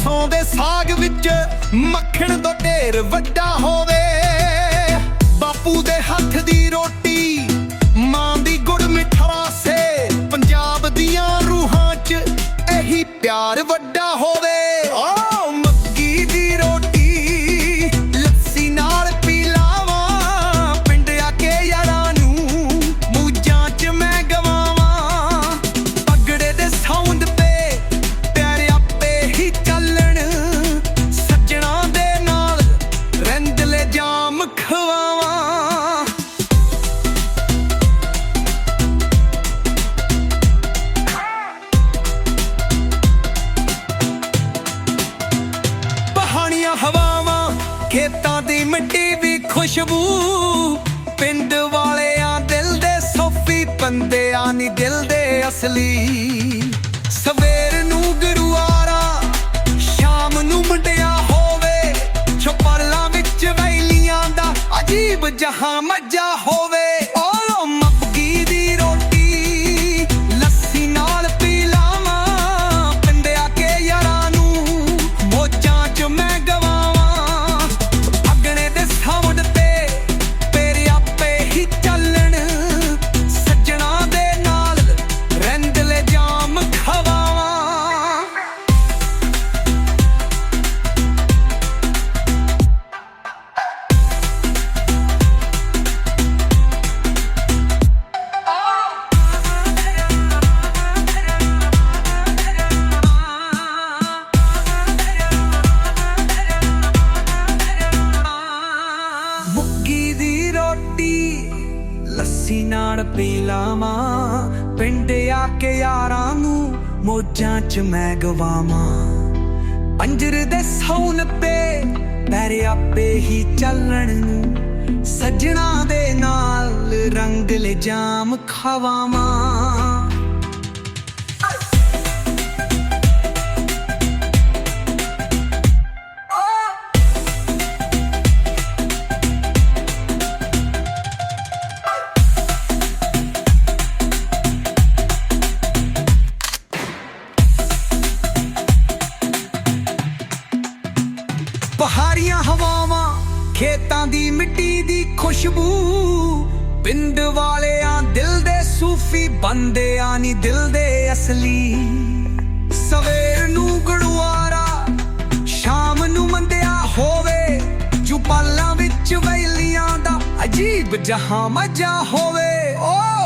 ਸਰਸੋਂ ਦੇ ਸਾਗ ਵਿੱਚ ਮੱਖਣ ਤੋਂ ਢੇਰ ਵੱਡਾ ਹੋਵੇ। ਬਾਪੂ ਦੇ ਹੱਥ ਦੀ ਰੋਟੀ, ਮਾਂ ਦੀ ਗੁੜ ਮਿੱਠਾ ਸੇ। ਪੰਜਾਬ ਦੀਆਂ ਰੂਹਾਂ 'ਚ ਇਹੀ ਪਿਆਰ ਵੱਡਾ ਹੋਵੇ। ਓ ਖੁਸ਼ਬੂ ਪਿੰਡ ਵਾਲਿਆਂ ਦਿਲ ਦੇ ਸੋਫੀ ਬੰਦਿਆਂ ਨੀ ਦਿਲ ਦੇ ਅਸਲੀ। ਲੱਸੀ ਨਾਲ ਪੀ ਲਾਵਾਂ। ਪਿੰਡ ਆ ਕੇ ਯਾਰਾਂ ਨੂੰ ਮੋਜਾਂ 'ਚ ਮੈਂ ਗਵਾਵਾਂ। ਪੰਜਰ ਦੇ ਸੌਨ ਪੇ ਪੈਰ ਆਪੇ ਹੀ ਚੱਲਣ ਨੂੰ, ਸੱਜਣਾ ਦੇ ਨਾਲ ਰੰਗ ਲੈ ਜਾਮ ਖਵਾਵਾਂ। ਖੇਤਾਂ ਦੀ ਮਿੱਟੀ ਦੀ ਖੁਸ਼ਬੂ। ਪਿੰਡ ਵਾਲਿਆਂ ਦਿਲ ਦੇ ਸੂਫੀ, ਬੰਦਿਆਂ ਨੀ ਦਿਲ ਦੇ ਅਸਲੀ। ਸਵੇਰ ਨੂੰ ਗੜਵਾਰਾ ਸ਼ਾਮ ਨੂੰ ਮੰਦਿਆ ਹੋਵੇ। ਜੁਪਾਲਾਂ ਵਿੱਚ ਵੈਲੀਆਂ ਦਾ ਅਜੀਬ ਜਹਾਂ ਮਜਾ ਹੋਵੇ। ਓ